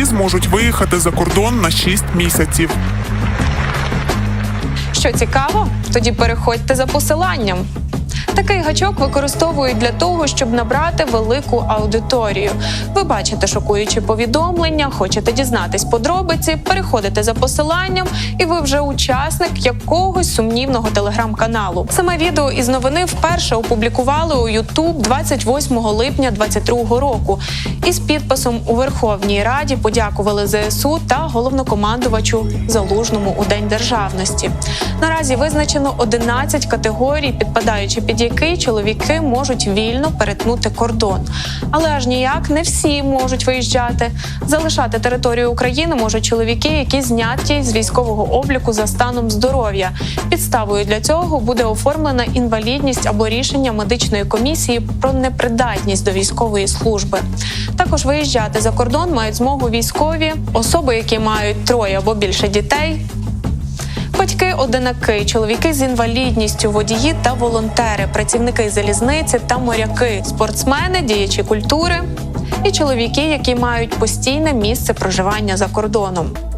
зможуть виїхати за кордон на 6 місяців. Що цікаво, тоді переходьте за посиланням. Такий гачок використовують для того, щоб набрати велику аудиторію. Ви бачите шокуючі повідомлення, хочете дізнатись подробиці, переходите за посиланням, і ви вже учасник якогось сумнівного телеграм-каналу. Саме відео із новини вперше опублікували у YouTube 28 липня 2022 року. Із підписом у Верховній Раді подякували ЗСУ та головнокомандувачу Залужному у День державності. Наразі визначено 11 категорій, підпадаючи під які чоловіки можуть вільно перетнути кордон. Але аж ніяк не всі можуть виїжджати. Залишати територію України можуть чоловіки, які зняті з військового обліку за станом здоров'я. Підставою для цього буде оформлена інвалідність або рішення медичної комісії про непридатність до військової служби. Також виїжджати за кордон мають змогу військові, особи, які мають троє або більше дітей, Батьки одинаки, чоловіки з інвалідністю, водії та волонтери, працівники залізниці та моряки, спортсмени, діячі культури і чоловіки, які мають постійне місце проживання за кордоном.